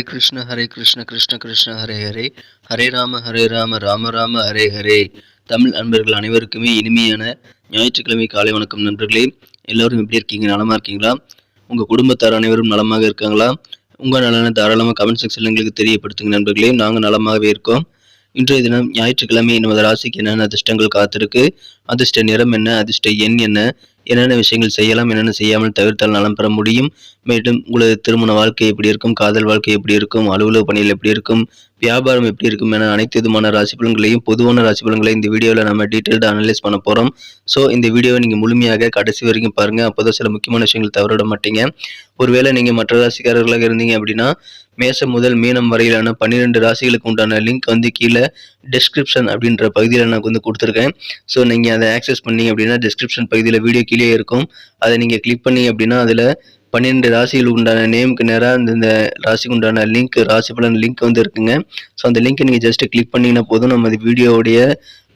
ஹரே கிருஷ்ண ஹரே கிருஷ்ண கிருஷ்ண கிருஷ்ண ஹரே ஹரே. ஹரே ராம ஹரே ராம ராம ராம ஹரே ஹரே. தமிழ் அன்பர்கள் அனைவருக்குமே இனிமையான ஞாயிற்றுக்கிழமை காலை வணக்கம் நண்பர்களே. எல்லோரும் எப்படி இருக்கீங்க? நலமா இருக்கீங்களா? உங்க குடும்பத்தார் அனைவரும் நலமாக இருக்காங்களா? உங்க நலனை தாராளமாக கமெண்ட் செக்ஷன்ல எங்களுக்கு தெரியப்படுத்துங்க நண்பர்களே. நாங்கள் நலமாகவே இருக்கோம். இன்றைய தினம் ஞாயிற்றுக்கிழமை நமது ராசிக்கு என்னென்ன அதிர்ஷ்டங்கள் காத்திருக்கு? அதிர்ஷ்ட நிறம் என்ன? அதிர்ஷ்ட எண் என்ன? என்னென்ன விஷயங்கள் செய்யலாம் என்னென்ன செய்யாமல் தவிர்த்தால் நலம் பெற முடியும்? மேலும் உங்களது திருமண வாழ்க்கை எப்படி இருக்கும்? காதல் வாழ்க்கை எப்படி இருக்கும்? அலுவலக பணிகள் எப்படி இருக்கும்? வியாபாரம் எப்படி இருக்கும்? என அனைத்து விதமான ராசி பலன்களையும் பொதுவான ராசி பலன்களையும் இந்த வீடியோவில் நம்ம டீட்டெயில்டாக அனலைஸ் பண்ண போகிறோம் ஸோ இந்த வீடியோவை நீங்கள் முழுமையாக கடைசி வரைக்கும் பாருங்கள் அப்போதான் சில முக்கியமான விஷயங்கள் தவறிட மாட்டீங்க. ஒருவேளை நீங்கள் மற்ற ராசிக்காரர்களாக இருந்தீங்க அப்படின்னா மேசம் முதல் மீனம் வரையிலான பன்னிரெண்டு ராசிகளுக்கு உண்டான லிங்க் வந்து கீழே டிஸ்கிரிப்ஷன் அப்படின்ற பகுதியில் நான் வந்து கொடுத்துருக்கேன். ஸோ நீங்கள் அதை ஆக்சஸ் பண்ணீங்க அப்படின்னா டிஸ்கிரிப்ஷன் பகுதியில் வீடியோ கீழே இருக்கும். அதை நீங்கள் கிளிக் பண்ணி அப்படின்னா அதில் பன்னிரெண்டு ராசிகளுக்கு உண்டான நேமுக்கு நேராக அந்த இந்த ராசிக்கு உண்டான லிங்க் ராசி பலன் லிங்க் வந்து இருக்குங்க. ஸோ அந்த லிங்க்கை நீங்கள் ஜஸ்ட் கிளிக் பண்ணிங்கன்னா போதும். நம்ம வீடியோவுடைய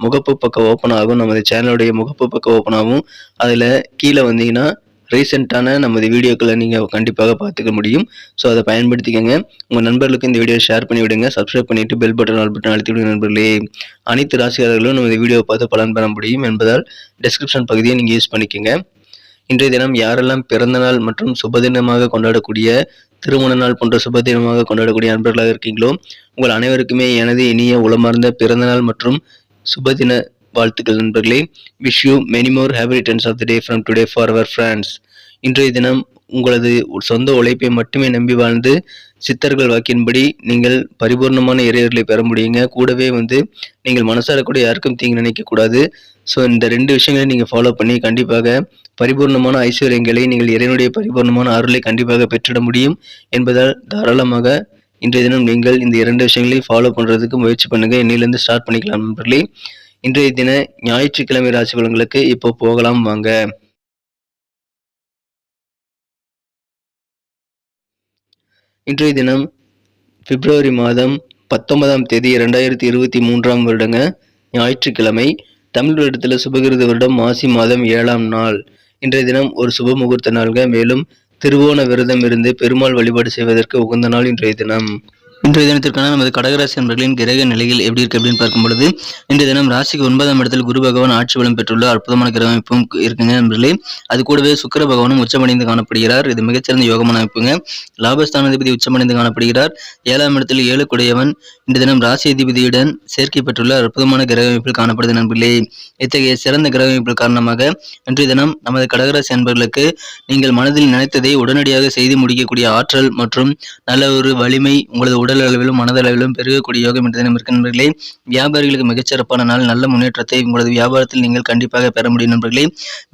முகப்பு பக்கம் ஓப்பன் ஆகும். நமது சேனலுடைய முகப்பு பக்கம் ஓப்பன் ஆகும். அதில் கீழே வந்தீங்கன்னா ரீசெண்டான நமது வீடியோக்களை நீங்கள் கண்டிப்பாக பார்த்துக்க முடியும். ஸோ அதை பயன்படுத்திக்கங்க. உங்கள் நண்பர்களுக்கு இந்த வீடியோ ஷேர் பண்ணி விடுங்க சப்ஸ்கிரைப் பண்ணிவிட்டு பெல் பட்டன் ஆல் பட்டன் அழுத்தி விடுங்க நண்பர்களே. அனைத்து ராசியாளர்களும் நமது வீடியோவை பார்த்து பலன் பெற முடியும் என்பதால் டெஸ்கிரிப்ஷன் பகுதியை நீங்கள் யூஸ் பண்ணிக்கோங்க. இன்றைய தினம் யாரெல்லாம் பிறந்த நாள் மற்றும் சுபதினமாக கொண்டாடக்கூடிய திருமண நாள் போன்ற சுபதினமாக கொண்டாடக்கூடிய நண்பர்களாக இருக்கீங்களோ உங்கள் அனைவருக்குமே எனது இனிய உளமார்ந்த பிறந்த நாள் மற்றும் சுபதின வாழ்த்துக்கள் நண்பர்களே. Wish you many more happy returns of the day from today for our friends இன்றைய தினம் உங்களது சொந்த உழைப்பை மட்டுமே நம்பி வாழ்ந்து சித்தர்கள் வாக்கின்படி நீங்கள் பரிபூர்ணமான இறையர்களை பெற முடியுங்க. கூடவே வந்து நீங்கள் மனசார கூட யாருக்கும் தீங்கு நினைக்கக்கூடாது ஸோ இந்த ரெண்டு விஷயங்களையும் நீங்கள் ஃபாலோ பண்ணி கண்டிப்பாக பரிபூர்ணமான ஐஸ்வர்யங்களை நீங்கள் இறைவனுடைய பரிபூர்ணமான அருளை கண்டிப்பாக பெற்றிட முடியும் என்பதால் தாராளமாக இன்றைய தினம் நீங்கள் இந்த இரண்டு விஷயங்களையும் ஃபாலோ பண்ணுறதுக்கு முயற்சி பண்ணுங்கள் இன்னிலிருந்து ஸ்டார்ட் பண்ணிக்கலாம் நண்பர்களே. இன்றைய தின ஞாயிற்றுக்கிழமை ராசி பலன்களுக்கு இப்போ போகலாம் வாங்க. இன்றைய தினம் பிப்ரவரி மாதம் பத்தொன்பதாம் தேதி இரண்டாயிரத்தி இருபத்தி மூன்றாம் வருடங்க. ஞாயிற்றுக்கிழமை தமிழ் வருடத்தில் சுபகிருத வருடம் மாசி மாதம் ஏழாம் நாள். இன்றைய தினம் ஒரு சுப முகூர்த்த நாள்க மேலும் திருவோண விரதம் இருந்து பெருமாள் வழிபாடு செய்வதற்கு உகந்த நாள் இன்றைய தினம். இன்றைய தினத்திற்கான நமது கடகராசி நண்பர்களின் கிரக நிலையில் எப்படி இருக்கு அப்படின்னு பார்க்கும் பொழுது இன்றைய தினம் ராசிக்கு ஒன்பதாம் இடத்தில் குரு பகவான் ஆட்சி பலம் பெற்றுள்ள அற்புதமான கிரக அமைப்பும் இருக்குங்க நண்பர்களே. அது கூடவே சுக்கிர பகவானும் உச்சமடைந்து காணப்படுகிறார். இது மிகச்சிறந்த யோகமான அமைப்புங்க. லாபஸ்தானாதிபதி உச்சமடைந்து காணப்படுகிறார். ஏழாம் இடத்தில் ஏழு குடையவன் இன்றைய தினம் ராசி அதிபதியுடன் சேர்க்கை பெற்றுள்ள அற்புதமான கிரக அமைப்பில் காணப்படுது நண்பர்களே. இத்தகைய சிறந்த கிரக அமைப்பில் காரணமாக இன்றைய தினம் நமது கடகராசி நண்பர்களுக்கு நீங்கள் மனதில் நினைத்ததை உடனடியாக செய்து முடிக்கக்கூடிய ஆற்றல் மற்றும் நல்ல ஒரு வலிமை உங்களது உடல் அளவிலும் மனதளவிலும் பெருகக்கூடிய யோகம் என்ற தினம் இருக்கு நண்பர்களே வியாபாரிகளுக்கு மிகச்சிறப்பான நாள் நல்ல முன்னேற்றத்தை உங்களது வியாபாரத்தில் நீங்கள் கண்டிப்பாக பெற முடியும் நண்பர்களே.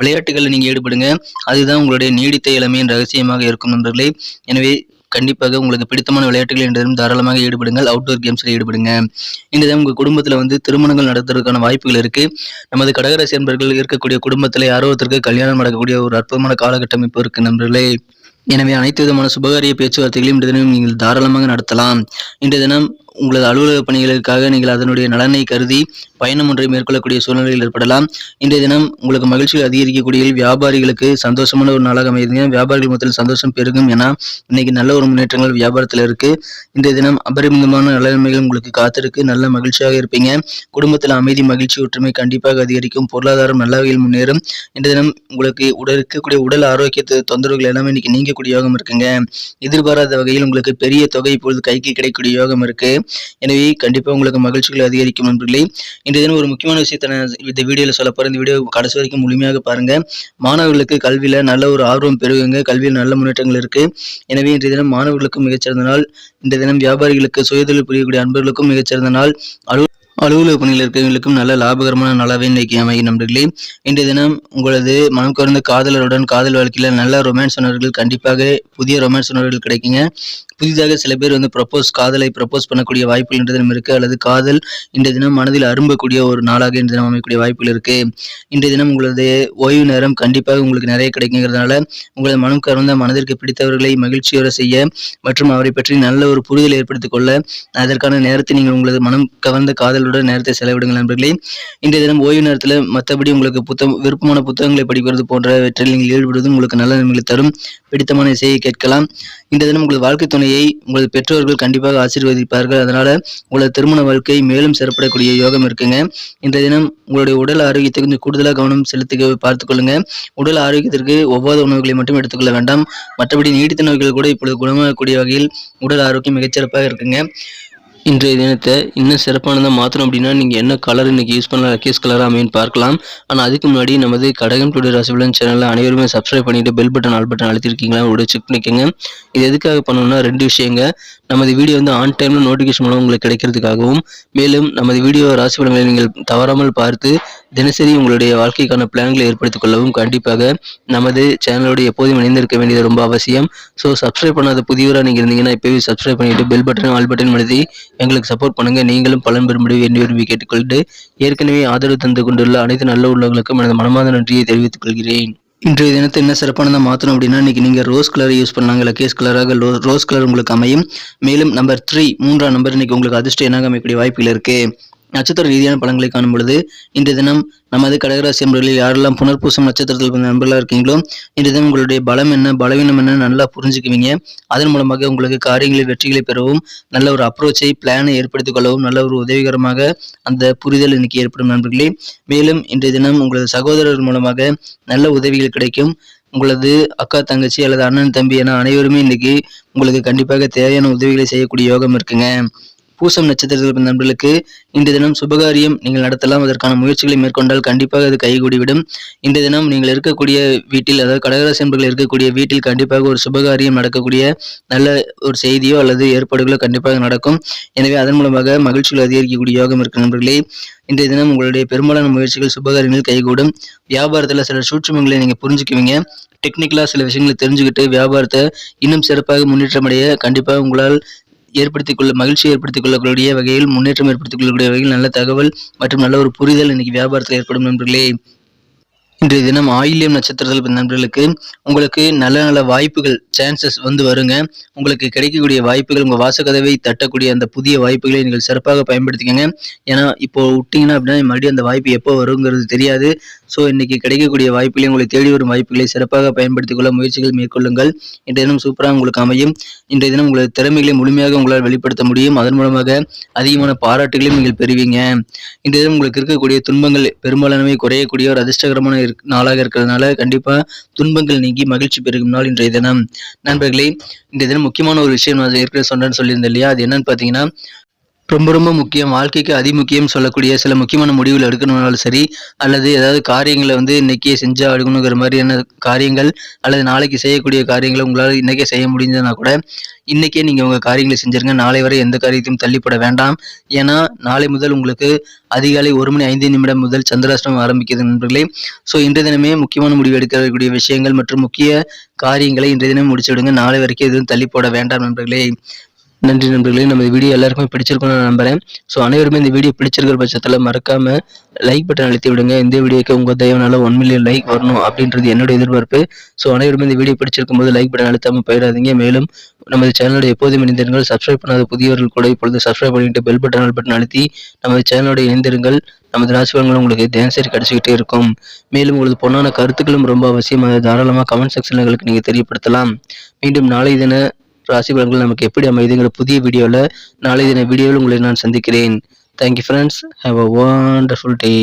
விளையாட்டுகளில் நீங்கள் ஈடுபடுங்க. அதுதான் உங்களுடைய நீடித்த இளமையின் ரகசியமாக இருக்கும் நண்பர்களே. எனவே கண்டிப்பாக உங்களுக்கு பிடித்தமான விளையாட்டுகள் என்றதும் தாராளமாக ஈடுபடுங்கள். அவுட்டோர் கேம்ஸில் ஈடுபடுங்க. இந்த தினம் உங்கள் குடும்பத்தில் வந்து திருமணங்கள் நடத்துவதற்கான வாய்ப்புகள் இருக்கு. நமது கடகராசி நண்பர்கள் இருக்கக்கூடிய குடும்பத்தில் யாரோ ஒருத்தருக்கு கல்யாணம் நடக்கக்கூடிய ஒரு அற்புதமான காலகட்டம் இப்போ இருக்கு நண்பர்களே. எனவே அனைத்து விதமான சுபகாரிய பேச்சுவார்த்தைகளையும் இன்றைய தினம் நீங்கள் தாராளமாக நடத்தலாம். இன்றைய தினம் உங்களது அலுவலக பணிகளுக்காக நீங்கள் அதனுடைய நலனை கருதி பயணம் ஒன்றை மேற்கொள்ளக்கூடிய சூழ்நிலையில் ஏற்படலாம். இன்றைய தினம் உங்களுக்கு மகிழ்ச்சிகள் அதிகரிக்கக்கூடிய வியாபாரிகளுக்கு சந்தோஷமான ஒரு நாளாக அமைதுங்க வியாபாரிகள் மொத்தத்தில் சந்தோஷம் பெருகும் ஏன்னா இன்னைக்கு நல்ல ஒரு முன்னேற்றங்கள் வியாபாரத்தில் இருக்கு. இன்றைய தினம் அபரிமிதமான நலன்மைகள் உங்களுக்கு காத்திருக்கு. நல்ல மகிழ்ச்சியாக இருப்பீங்க. குடும்பத்தில் அமைதி மகிழ்ச்சி ஒற்றுமை கண்டிப்பாக அதிகரிக்கும். பொருளாதாரம் நல்ல வகையில் முன்னேறும். இன்றைய தினம் உங்களுக்கு உடல் இருக்கக்கூடிய உடல் ஆரோக்கியத்து தொந்தரவுகள் எல்லாமே இன்னைக்கு நீங்கக்கூடிய யோகம் இருக்குங்க. எதிர்பாராத வகையில் உங்களுக்கு பெரிய தொகை இப்பொழுது கைக்கு கிடைக்கக்கூடிய யோகம் இருக்கு. எனவே கண்டிப்பாக உங்களுக்கு மகிழ்ச்சிகள் அதிகரிக்கும் நண்பர்களே. இன்றைய தினம் ஒரு முக்கியமான விஷயத்தை நான் இந்த வீடியோவில் சொல்ல போகிறேன் இந்த வீடியோ கடைசி வரைக்கும் முழுமையாக பாருங்கள் மாணவர்களுக்கு கல்வியில் நல்ல ஒரு ஆர்வம் பெருகுங்க. கல்வியில் நல்ல முன்னேற்றங்கள் இருக்குது எனவே இன்றைய தினம் மாணவர்களுக்கும் மிகச்சிறந்த நாள். இந்த தினம் வியாபாரிகளுக்கு சுயதொழில் புரியக்கூடிய அன்பர்களுக்கும் மிகச்சிறந்த நாள். அலுவ அலுவலக பணியில் இருக்கிறவங்களுக்கும் நல்ல லாபகரமான நாளாகவே இன்றைக்கு அமையும் நண்பர்களே. இன்றைய தினம் உங்களது மனம் கவர்ந்த காதலருடன் காதல் வாழ்க்கையில் நல்ல ரொமான்ஸ் உணர்வுகள் கண்டிப்பாக புதிய ரொமான்ஸ் உணர்வுகள் கிடைக்குங்க. புதிதாக சில பேர் வந்து ப்ரப்போஸ் காதலை ப்ரப்போஸ் பண்ணக்கூடிய வாய்ப்புகள் இன்றைய தினம் இருக்குது அல்லது காதல் இன்றைய தினம் மனதில் அரும்பக்கூடிய ஒரு நாளாக இன்றைய தினம் அமையக்கூடிய வாய்ப்புகள் இருக்குது இன்றைய தினம் உங்களது ஓய்வு நேரம் கண்டிப்பாக உங்களுக்கு நிறைய கிடைக்குங்கிறதுனால உங்களது மனம் கவர்ந்த மனதிற்கு பிடித்தவர்களை மகிழ்ச்சியோட செய்ய மற்றும் அவரை பற்றி நல்ல ஒரு புரிதல் ஏற்படுத்திக் கொள்ள அதற்கான நேரத்தை நீங்கள் உங்களது மனம் கவர்ந்த காதலுடன் நேரத்தை செலவிடுங்கள் நண்பர்களே. இன்றைய தினம் ஓய்வு நேரத்தில் மற்றபடி உங்களுக்கு புத்தகம் விருப்பமான புத்தகங்களை படிப்பது போன்றவற்றில் நீங்கள் ஈடுபடுவது உங்களுக்கு நல்ல நன்மைகளை தரும். பிடித்தமான இசையை கேட்கலாம். இந்த தினம் உங்களது வாழ்க்கை துணை துணையை உங்களது பெற்றோர்கள் கண்டிப்பாக ஆசீர்வதிப்பார்கள். அதனால உங்களது திருமண வாழ்க்கை மேலும் சிறப்படக்கூடிய யோகம் இருக்குங்க. இந்த தினம் உங்களுடைய உடல் ஆரோக்கியத்தை கொஞ்சம் கூடுதலாக கவனம் செலுத்தி பார்த்துக்கொள்ளுங்க உடல் ஆரோக்கியத்திற்கு ஒவ்வாத உணவுகளை மட்டும் எடுத்துக்கொள்ள வேண்டாம். மற்றபடி நீடித்த நோய்கள் கூட இப்பொழுது குணமாகக்கூடிய வகையில் உடல் ஆரோக்கியம் மிகச்சிறப்பாக இருக்குங்க. இன்றைய தினத்தை இன்னும் சிறப்பானதாக மாற்றணும் அப்படின்னா நீங்கள் என்ன கலர் இன்றைக்கி யூஸ் பண்ணலாம் லக்கேஸ் கலராக அமைன்னு பார்க்கலாம். ஆனால் அதுக்கு முன்னாடி நமது கடகம் டுடே ராசிபலன் சேனலில் அனைவருமே சப்ஸ்கிரைப் பண்ணிட்டு பெல் பட்டன் ஆல் பட்டன் அழுத்திருக்கீங்களா? ஒரு செக் பண்ணிக்கோங்க. இது எதுக்காக பண்ணணும்னா ரெண்டு விஷயங்க. நமது வீடியோ வந்து ஆன் டைமில் நோட்டிஃபிகேஷன் மூலம் உங்களுக்கு கிடைக்கிறதுக்காகவும் மேலும் நமது வீடியோ ராசி பலன்களை நீங்கள் தவறாமல் பார்த்து தினசரி உங்களுடைய வாழ்க்கைக்கான பிளான்களை ஏற்படுத்திக் கொள்ளவும் கண்டிப்பாக நமது சேனலோடு எப்போதும் இணைந்திருக்க வேண்டியது ரொம்ப அவசியம். ஸோ சப்ஸ்கிரைப் பண்ணாத புதியவராக நீங்கள் இருந்தீங்கன்னா இப்போவே சப்ஸ்கிரைப் பண்ணிட்டு பெல் பட்டன் ஆல் பட்டன் அழுத்தி எங்களுக்கு சப்போர்ட் பண்ணுங்க. நீங்களும் பலன் பெறும்படி வேண்டி விரும்பி கேட்டுக்கொண்டு ஏற்கனவே ஆதரவு தந்து கொண்டுள்ள அனைத்து நல்ல உள்ளவங்களுக்கும் எனது மனமார்ந்த நன்றியை தெரிவித்துக் கொள்கிறேன். இன்றைய தினத்தை என்ன சிறப்பானதாக மாற்றணும் அப்படின்னா இன்றைக்கி நீங்கள் ரோஸ் கலர் யூஸ் பண்ணாங்க லக்கேஸ் கலராக ரோ ரோஸ் கலர் உங்களுக்கு அமையும். மேலும் நம்பர் த்ரீ மூன்றாம் நம்பர் இன்றைக்கி உங்களுக்கு அதிர்ஷ்டம் என்னாக அமைக்கக்கூடிய வாய்ப்புகள் இருக்குது நட்சத்திர ரீதியான பலன்களை காணும் பொழுது இன்றைய தினம் நமது கடகராசி நண்பர்களில் யாரெல்லாம் புனர்பூசம் நட்சத்திரத்தில் பிறந்த நண்பர்களாக இருக்கீங்களோ இன்றைய தினம் உங்களுடைய பலம் என்ன பலவீனம் என்ன நல்லா புரிஞ்சுக்குவீங்க. அதன் மூலமாக உங்களுக்கு காரியங்களில் வெற்றிகளை பெறவும் நல்ல ஒரு அப்ரோச்சை பிளானை ஏற்படுத்திக் கொள்ளவும் நல்ல ஒரு உதவிகரமாக அந்த புரிதல் இன்னைக்கு ஏற்படும் நண்பர்களே. மேலும் இன்றைய தினம் உங்களது சகோதரர் மூலமாக நல்ல உதவிகள் கிடைக்கும். உங்களது அக்கா தங்கச்சி அல்லது அண்ணன் தம்பி என அனைவருமே இன்னைக்கு உங்களுக்கு கண்டிப்பாக தேவையான உதவிகளை செய்யக்கூடிய யோகம் இருக்குங்க. பூசம் நட்சத்திரத்தில் நண்பர்களுக்கு இந்த தினம் சுபகாரியம் நீங்கள் நடத்தலாம். அதற்கான முயற்சிகளை மேற்கொண்டால் கண்டிப்பாக அது கைகூடிவிடும். இந்த தினம் நீங்கள் இருக்கக்கூடிய வீட்டில் அதாவது கடகராசி என்பர்கள் இருக்கக்கூடிய வீட்டில் கண்டிப்பாக ஒரு சுபகாரியம் நடக்கக்கூடிய நல்ல ஒரு செய்தியோ அல்லது ஏற்பாடுகளோ கண்டிப்பாக நடக்கும். எனவே அதன் மூலமாக மகிழ்ச்சிகள் அதிகரிக்கக்கூடிய யோகம் இருக்கு நண்பர்களே இன்றைய தினம் உங்களுடைய பெரும்பாலான முயற்சிகள் சுபகாரியங்கள் கைகூடும். வியாபாரத்தில் சில சூட்சமங்களை நீங்கள் புரிஞ்சுக்குவீங்க. டெக்னிக்கலாக சில விஷயங்களை தெரிஞ்சுக்கிட்டு வியாபாரத்தை இன்னும் சிறப்பாக முன்னேற்றம் அடைய கண்டிப்பாக உங்களால் ஏற்படுத்திக் கொள்ள மகிழ்ச்சி ஏற்படுத்திக் கொள்ளக்கூடிய வகையில் முன்னேற்றம் ஏற்படுத்திக் கொள்ளக்கூடிய வகையில் நல்ல தகவல் மற்றும் நல்ல ஒரு புரிதல் இன்னைக்கு வியாபாரத்தில் ஏற்படும் நண்பர்களே. இன்றைய தினம் ஆயில்யம் நட்சத்திரத்தில் நண்பர்களுக்கு உங்களுக்கு நல்ல நல்ல வாய்ப்புகள் சான்சஸ் வந்து வருங்க. உங்களுக்கு கிடைக்கக்கூடிய வாய்ப்புகள் உங்கள் வாசகதவை தட்டக்கூடிய அந்த புதிய வாய்ப்புகளை நீங்கள் சிறப்பாக பயன்படுத்திக்கங்க. ஏன்னா இப்போ விட்டீங்கன்னா அப்படின்னா மறுபடியும் அந்த வாய்ப்பு எப்போ வருங்கிறது தெரியாது. ஸோ இன்னைக்கு கிடைக்கக்கூடிய வாய்ப்புகளை உங்களை தேடி வரும் வாய்ப்புகளை சிறப்பாக பயன்படுத்திக் கொள்ள முயற்சிகள் மேற்கொள்ளுங்கள். இன்றைய தினம் சூப்பராக உங்களுக்கு அமையும். இன்றைய தினம் உங்களது திறமைகளை முழுமையாக உங்களால் வெளிப்படுத்த முடியும். அதன் மூலமாக அதிகமான பாராட்டுகளையும் நீங்கள் பெறுவீங்க. இன்றைய தினம் உங்களுக்கு இருக்கக்கூடிய துன்பங்கள் பெரும்பாலானவை குறையக்கூடிய ஒரு அதிர்ஷ்டகரமான நாளாக இருக்கிறதுனால கண்டிப்பாக துன்பங்கள் நீங்கி மகிழ்ச்சி பெருகும் நாள் இன்றைய தினம். நண்பர்களே இன்றைய தினம் முக்கியமான ஒரு விஷயம் நான் ஏற்கனவே சொன்னேன்னு சொல்லியிருந்தேன் இல்லையா? அது என்னன்னு பார்த்தீங்கன்னா ரொம்ப ரொம்ப முக்கியம். வாழ்க்கைக்கு அதிமுக்கியம் சொல்லக்கூடிய சில முக்கியமான முடிவுகள் எடுக்கணும்னாலும் சரி அல்லது ஏதாவது காரியங்களை வந்து இன்னைக்கே செஞ்சா அடுக்கணுங்கிற மாதிரியான காரியங்கள் அல்லது நாளைக்கு செய்யக்கூடிய காரியங்களை உங்களால் இன்னைக்கே செய்ய முடிஞ்சதுன்னா கூட இன்னைக்கே நீங்கள் உங்கள் காரியங்களை செஞ்சிருங்க. நாளை வரை எந்த காரியத்தையும் தள்ளிப்பட வேண்டாம். ஏன்னா நாளை முதல் உங்களுக்கு அதிகாலை ஒரு மணி ஐந்து நிமிடம் முதல் சந்திராஷ்டிரம் ஆரம்பிக்கிறது நண்பர்களே. ஸோ இன்றைய தினமே முக்கியமான முடிவு எடுக்கக்கூடிய விஷயங்கள் மற்றும் முக்கிய காரியங்களை இன்றைய தினம் முடிச்சு விடுங்க. நாளை வரைக்கும் எதுவும் தள்ளி போட வேண்டாம் நண்பர்களே. நன்றி நண்பர்களே. நம்ம வீடியோ எல்லாருக்குமே பிடிச்சிருக்கும்னு நான் நம்புறேன். ஸோ அனைவருமே இந்த வீடியோ பிடிச்சிருக்கிற பட்சத்தில் மறக்காம லைக் பட்டன் அழுத்தி விடுங்க. இந்த வீடியோக்கு உங்கள் தயவுனால ஒன் மில்லியன் லைக் வரணும் அப்படின்றது என்னோட எதிர்பார்ப்பு. ஸோ அனைவருமே இந்த வீடியோ பிடிச்சிருக்கும் போது லைக் பட்டன் அழுத்தாமல் போயிடாதீங்க. மேலும் நமது சேனலோட எப்போதும் இணைந்திருங்கள். சப்ஸ்கிரைப் பண்ணாத புதியவர்கள் கூட இப்பொழுது சப்ஸ்கிரைப் பண்ணிட்டு பெல் பட்டன் பட்டன் அழுத்தி நமது சேனலோட இணைந்திருங்கள். நமது ராசிபலன்கள் உங்களுக்கு தினசரி கிடைச்சிக்கிட்டே இருக்கும். மேலும் உங்களது பொண்ணான கருத்துக்களும் ரொம்ப அவசியம் அதை தாராளமாக கமெண்ட் செக்ஷன்ல எங்களுக்கு நீங்கள் தெரியப்படுத்தலாம். மீண்டும் நாளை தின ராசி பலன்கள் நமக்கு எப்படி அமைதுங்கிற புதிய வீடியோவில் நாளை தின வீடியோவில் உங்களை நான் சந்திக்கிறேன். Thank you friends have a wonderful day